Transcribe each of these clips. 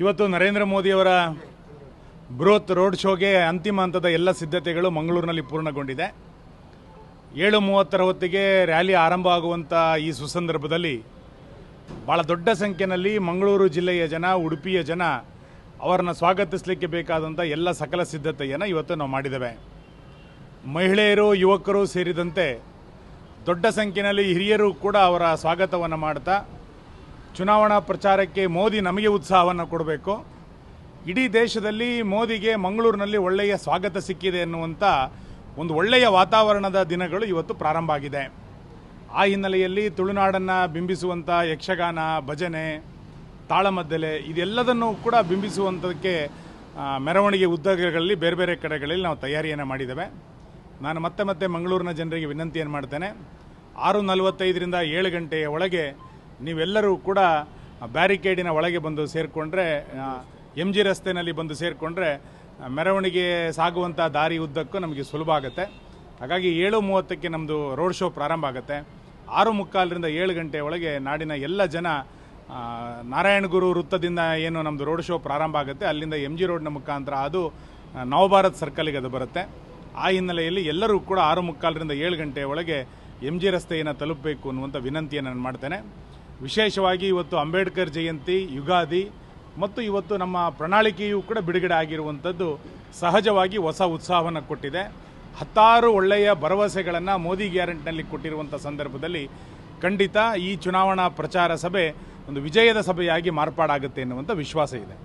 ಇವತ್ತು ನರೇಂದ್ರ ಮೋದಿಯವರ ಬೃಹತ್ ರೋಡ್ ಶೋಗೆ ಅಂತಿಮ ಹಂತದ ಎಲ್ಲ ಸಿದ್ಧತೆಗಳು ಮಂಗಳೂರಿನಲ್ಲಿ ಪೂರ್ಣಗೊಂಡಿದೆ. ಏಳು ಮೂವತ್ತರ ಹೊತ್ತಿಗೆ ರ್ಯಾಲಿ ಆರಂಭ ಆಗುವಂಥ ಈ ಸುಸಂದರ್ಭದಲ್ಲಿ ಭಾಳ ದೊಡ್ಡ ಸಂಖ್ಯೆಯಲ್ಲಿ ಮಂಗಳೂರು ಜಿಲ್ಲೆಯ ಜನ, ಉಡುಪಿಯ ಜನ ಅವರನ್ನು ಸ್ವಾಗತಿಸಲಿಕ್ಕೆ ಬೇಕಾದಂಥ ಎಲ್ಲ ಸಕಲ ಸಿದ್ಧತೆಯನ್ನು ಇವತ್ತು ನಾವು ಮಾಡಿದ್ದೇವೆ. ಮಹಿಳೆಯರು, ಯುವಕರು ಸೇರಿದಂತೆ ದೊಡ್ಡ ಸಂಖ್ಯೆಯಲ್ಲಿ ಹಿರಿಯರು ಕೂಡ ಅವರ ಸ್ವಾಗತವನ್ನು ಮಾಡ್ತಾ ಚುನಾವಣಾ ಪ್ರಚಾರಕ್ಕೆ ಮೋದಿ ನಮಗೆ ಉತ್ಸಾಹವನ್ನು ಕೊಡಬೇಕು. ಇಡೀ ದೇಶದಲ್ಲಿ ಮೋದಿಗೆ ಮಂಗಳೂರಿನಲ್ಲಿ ಒಳ್ಳೆಯ ಸ್ವಾಗತ ಸಿಕ್ಕಿದೆ ಎನ್ನುವಂಥ ಒಂದು ಒಳ್ಳೆಯ ವಾತಾವರಣದ ದಿನಗಳು ಇವತ್ತು ಪ್ರಾರಂಭ ಆಗಿದೆ. ಆ ಹಿನ್ನೆಲೆಯಲ್ಲಿ ತುಳುನಾಡನ್ನು ಬಿಂಬಿಸುವಂಥ ಯಕ್ಷಗಾನ, ಭಜನೆ, ತಾಳಮದ್ದಲೆ ಇದೆಲ್ಲದನ್ನು ಕೂಡ ಬಿಂಬಿಸುವಂಥದಕ್ಕೆ ಮೆರವಣಿಗೆ ಉದ್ಯೋಗಗಳಲ್ಲಿ ಬೇರೆ ಬೇರೆ ಕಡೆಗಳಲ್ಲಿ ನಾವು ತಯಾರಿಯನ್ನು ಮಾಡಿದ್ದೇವೆ. ನಾನು ಮತ್ತೆ ಮತ್ತೆ ಮಂಗಳೂರಿನ ಜನರಿಗೆ ವಿನಂತಿಯನ್ನು ಮಾಡ್ತೇನೆ. ಆರು ನಲವತ್ತೈದರಿಂದ ಏಳು ಗಂಟೆಯ ಒಳಗೆ ನೀವೆಲ್ಲರೂ ಕೂಡ ಬ್ಯಾರಿಕೇಡಿನ ಒಳಗೆ ಬಂದು ಸೇರಿಕೊಂಡ್ರೆ ಎಂ ಜಿ ರಸ್ತೆಯಲ್ಲಿ ಬಂದು ಸೇರಿಕೊಂಡ್ರೆ ಮೆರವಣಿಗೆ ಸಾಗುವಂಥ ದಾರಿ ಉದ್ದಕ್ಕೂ ನಮಗೆ ಸುಲಭ ಆಗುತ್ತೆ. ಹಾಗಾಗಿ ಏಳು ಮೂವತ್ತಕ್ಕೆ ನಮ್ಮದು ರೋಡ್ ಶೋ ಪ್ರಾರಂಭ ಆಗುತ್ತೆ. ಆರು ಮುಕ್ಕಾಲರಿಂದ ಏಳು ಗಂಟೆ ಒಳಗೆ ನಾಡಿನ ಎಲ್ಲ ಜನ ನಾರಾಯಣಗುರು ವೃತ್ತದಿಂದ ಏನು ನಮ್ಮದು ರೋಡ್ ಶೋ ಪ್ರಾರಂಭ ಆಗುತ್ತೆ. ಅಲ್ಲಿಂದ ಎಂ ಜಿ ರೋಡ್ನ ಮುಖಾಂತರ ಅದು ನವಭಾರತ್ ಸರ್ಕಲ್ಗೆ ಅದು ಬರುತ್ತೆ. ಆ ಹಿನ್ನೆಲೆಯಲ್ಲಿ ಎಲ್ಲರೂ ಕೂಡ ಆರು ಮುಕ್ಕಾಲರಿಂದ ಏಳು ಗಂಟೆ ಒಳಗೆ ಎಂ ಜಿ ರಸ್ತೆಯನ್ನು ತಲುಪಬೇಕು ಅನ್ನುವಂಥ ವಿನಂತಿಯನ್ನು ನಾನು ಮಾಡ್ತೇನೆ. ವಿಶೇಷವಾಗಿ ಇವತ್ತು ಅಂಬೇಡ್ಕರ್ ಜಯಂತಿ ಯುಗಾದಿ ಮತ್ತು ಇವತ್ತು ನಮ್ಮ ಪ್ರಣಾಳಿಕೆಯೂ ಕೂಡ ಬಿಡುಗಡೆ ಆಗಿರುವಂಥದ್ದು ಸಹಜವಾಗಿ ಹೊಸ ಉತ್ಸಾಹವನ್ನು ಕೊಟ್ಟಿದೆ. ಹತ್ತಾರು ಒಳ್ಳೆಯ ಭರವಸೆಗಳನ್ನು ಮೋದಿ ಗ್ಯಾರಂಟಿನಲ್ಲಿ ಕೊಟ್ಟಿರುವಂಥ ಸಂದರ್ಭದಲ್ಲಿ ಖಂಡಿತ ಈ ಚುನಾವಣಾ ಪ್ರಚಾರ ಸಭೆ ಒಂದು ವಿಜಯದ ಸಭೆಯಾಗಿ ಮಾರ್ಪಾಡಾಗುತ್ತೆ ಎನ್ನುವಂಥ ವಿಶ್ವಾಸ ಇದೆ.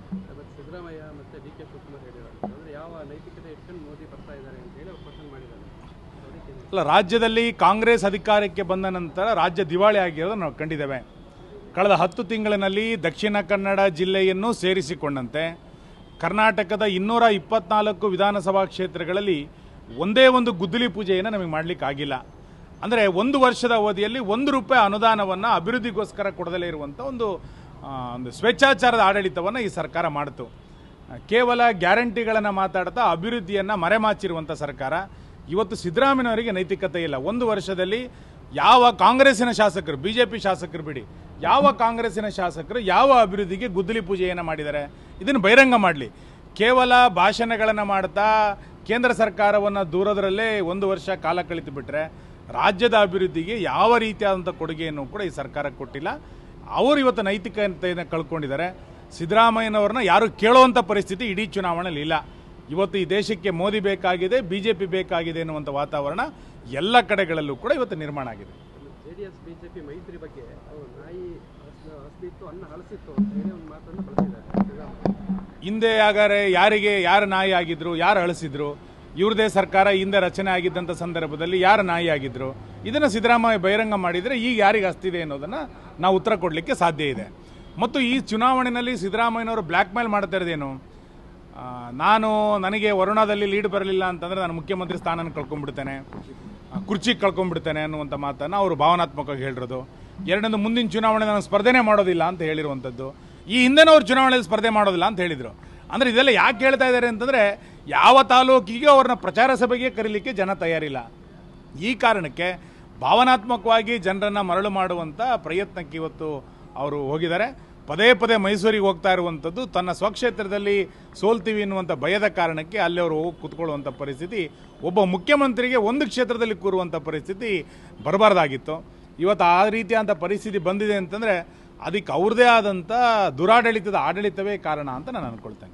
ಅಲ್ಲ ರಾಜ್ಯದಲ್ಲಿ ಕಾಂಗ್ರೆಸ್ ಅಧಿಕಾರಕ್ಕೆ ಬಂದ ನಂತರ ರಾಜ್ಯ ದಿವಾಳಿ ಆಗಿರೋದು ನಾವು ಕಂಡಿದ್ದೇವೆ. ಕಳೆದ ಹತ್ತು ತಿಂಗಳಿನಲ್ಲಿ ದಕ್ಷಿಣ ಕನ್ನಡ ಜಿಲ್ಲೆಯನ್ನು ಸೇರಿಸಿಕೊಂಡಂತೆ ಕರ್ನಾಟಕದ ಇನ್ನೂರ ಇಪ್ಪತ್ನಾಲ್ಕು ವಿಧಾನಸಭಾ ಕ್ಷೇತ್ರಗಳಲ್ಲಿ ಒಂದೇ ಒಂದು ಗುದ್ದಲಿ ಪೂಜೆಯನ್ನು ನಮಗೆ ಮಾಡಲಿಕ್ಕಾಗಿಲ್ಲ ಅಂದರೆ ಒಂದು ವರ್ಷದ ಅವಧಿಯಲ್ಲಿ ಒಂದು ರೂಪಾಯಿ ಅನುದಾನವನ್ನು ಅಭಿವೃದ್ಧಿಗೋಸ್ಕರ ಕೊಡದಲೇ ಇರುವಂಥ ಒಂದು ಒಂದು ಸ್ವೇಚ್ಛಾಚಾರದ ಆಡಳಿತವನ್ನು ಈ ಸರ್ಕಾರ ಮಾಡಿತು. ಕೇವಲ ಗ್ಯಾರಂಟಿಗಳನ್ನು ಮಾತಾಡ್ತಾ ಅಭಿವೃದ್ಧಿಯನ್ನು ಮರೆಮಾಚಿರುವಂಥ ಸರ್ಕಾರ. ಇವತ್ತು ಸಿದ್ದರಾಮಯ್ಯವರಿಗೆ ನೈತಿಕತೆ ಇಲ್ಲ. ಒಂದು ವರ್ಷದಲ್ಲಿ ಯಾವ ಕಾಂಗ್ರೆಸ್ಸಿನ ಶಾಸಕರು ಬಿ ಜೆ ಪಿ ಶಾಸಕರು ಬಿಡಿ, ಯಾವ ಕಾಂಗ್ರೆಸ್ಸಿನ ಶಾಸಕರು ಯಾವ ಅಭಿವೃದ್ಧಿಗೆ ಗುದ್ದಲಿ ಪೂಜೆಯನ್ನು ಮಾಡಿದ್ದಾರೆ, ಇದನ್ನು ಬಹಿರಂಗ ಮಾಡಲಿ. ಕೇವಲ ಭಾಷಣಗಳನ್ನು ಮಾಡ್ತಾ ಕೇಂದ್ರ ಸರ್ಕಾರವನ್ನು ದೂರದರಲ್ಲೇ ಒಂದು ವರ್ಷ ಕಾಲ ಕಳಿತು ಬಿಟ್ಟರೆ ರಾಜ್ಯದ ಅಭಿವೃದ್ಧಿಗೆ ಯಾವ ರೀತಿಯಾದಂಥ ಕೊಡುಗೆಯನ್ನು ಕೂಡ ಈ ಸರ್ಕಾರ ಕೊಟ್ಟಿಲ್ಲ. ಅವರು ಇವತ್ತು ನೈತಿಕತೆಯನ್ನು ಕಳ್ಕೊಂಡಿದ್ದಾರೆ. ಸಿದ್ದರಾಮಯ್ಯನವ್ರನ್ನ ಯಾರು ಕೇಳುವಂಥ ಪರಿಸ್ಥಿತಿ ಇಡೀ ಚುನಾವಣೆಯಲ್ಲಿ ಇಲ್ಲ. ಇವತ್ತು ಈ ದೇಶಕ್ಕೆ ಮೋದಿ ಬೇಕಾಗಿದೆ ಬಿ ಜೆ ಪಿ ಬೇಕಾಗಿದೆ ಎನ್ನುವಂಥ ವಾತಾವರಣ ಎಲ್ಲ ಕಡೆಗಳಲ್ಲೂ ಕೂಡ ಇವತ್ತು ನಿರ್ಮಾಣ ಆಗಿದೆ. ಮೈತ್ರಿ ಬಗ್ಗೆ ಅವರು ನಾಯಿ ಹಸ್- ಅನ್ನ ಹಳಸಿತ್ತು ಅಂತ ಹೇಳಿ ಒಂದು ಮಾತನ್ನು ಬಳಸಿದ್ದಾರೆ ಸಿದ್ದರಾಮಯ್ಯ ಹಿಂದೆ ಹಾಗಾದ್ರೆ ಯಾರಿಗೆ ಯಾರು ನಾಯಿ ಆಗಿದ್ರು ಯಾರು ಅಳಿಸಿದ್ರು? ಇವ್ರದೇ ಸರ್ಕಾರ ಹಿಂದೆ ರಚನೆ ಆಗಿದ್ದಂಥ ಸಂದರ್ಭದಲ್ಲಿ ಯಾರು ನಾಯಿ ಆಗಿದ್ರು? ಇದನ್ನು ಸಿದ್ದರಾಮಯ್ಯ ಬಹಿರಂಗ ಮಾಡಿದರೆ ಈಗ ಯಾರಿಗೆ ಹಸ್ತಿದೆ ಅನ್ನೋದನ್ನು ನಾವು ಉತ್ತರ ಕೊಡಲಿಕ್ಕೆ ಸಾಧ್ಯ ಇದೆ. ಮತ್ತು ಈ ಚುನಾವಣೆಯಲ್ಲಿ ಸಿದ್ದರಾಮಯ್ಯನವರು ಬ್ಲ್ಯಾಕ್ ಮೇಲ್ ಮಾಡ್ತಾ ಇರೋದೇನು? ನಾನು ನನಗೆ ವರುಣಾದಲ್ಲಿ ಲೀಡ್ ಬರಲಿಲ್ಲ ಅಂತಂದರೆ ನಾನು ಮುಖ್ಯಮಂತ್ರಿ ಸ್ಥಾನನ ಕಳ್ಕೊಂಡ್ಬಿಡ್ತೇನೆ. ಕುರ್ಚಿ ಕಳ್ಕೊಂಡ್ಬಿಡ್ತೇನೆ ಅನ್ನುವಂಥ ಮಾತನ್ನು ಅವರು ಭಾವನಾತ್ಮಕವಾಗಿ ಹೇಳಿರೋದು. ಎರಡನೇ ಮುಂದಿನ ಚುನಾವಣೆ ನಾನು ಸ್ಪರ್ಧೆನೇ ಮಾಡೋದಿಲ್ಲ ಅಂತ ಹೇಳಿರುವಂಥದ್ದು ಈ ಹಿಂದೆನವ್ರು ಚುನಾವಣೆಯಲ್ಲಿ ಸ್ಪರ್ಧೆ ಮಾಡೋದಿಲ್ಲ ಅಂತ ಹೇಳಿದರು. ಅಂದರೆ ಇದೆಲ್ಲ ಯಾಕೆ ಹೇಳ್ತಾ ಇದ್ದಾರೆ ಅಂತಂದರೆ ಯಾವ ತಾಲೂಕಿಗೆ ಅವ್ರನ್ನ ಪ್ರಚಾರ ಸಭೆಗೆ ಕರೀಲಿಕ್ಕೆ ಜನ ತಯಾರಿಲ್ಲ. ಈ ಕಾರಣಕ್ಕೆ ಭಾವನಾತ್ಮಕವಾಗಿ ಜನರನ್ನು ಮರಳು ಮಾಡುವಂಥ ಪ್ರಯತ್ನಕ್ಕೆ ಇವತ್ತು ಅವರು ಹೋಗಿದ್ದಾರೆ. ಪದೇ ಪದೇ ಮೈಸೂರಿಗೆ ಹೋಗ್ತಾ ಇರುವಂಥದ್ದು ತನ್ನ ಸ್ವಕ್ಷೇತ್ರದಲ್ಲಿ ಸೋಲ್ತೀವಿ ಎನ್ನುವಂಥ ಭಯದ ಕಾರಣಕ್ಕೆ ಅಲ್ಲಿ ಅವರು ಹೋಗಿ ಕುತ್ಕೊಳ್ಳುವಂಥ ಪರಿಸ್ಥಿತಿ, ಒಬ್ಬ ಮುಖ್ಯಮಂತ್ರಿಗೆ ಒಂದು ಕ್ಷೇತ್ರದಲ್ಲಿ ಕೂರುವಂಥ ಪರಿಸ್ಥಿತಿ ಬರಬಾರ್ದಾಗಿತ್ತು. ಇವತ್ತು ಆ ರೀತಿಯಾದಂಥ ಪರಿಸ್ಥಿತಿ ಬಂದಿದೆ ಅಂತಂದರೆ ಅದಕ್ಕೆ ಅವ್ರದ್ದೇ ಆದಂಥ ದುರಾಡಳಿತದ ಆಡಳಿತವೇ ಕಾರಣ ಅಂತ ನಾನು ಅಂದ್ಕೊಳ್ತೇನೆ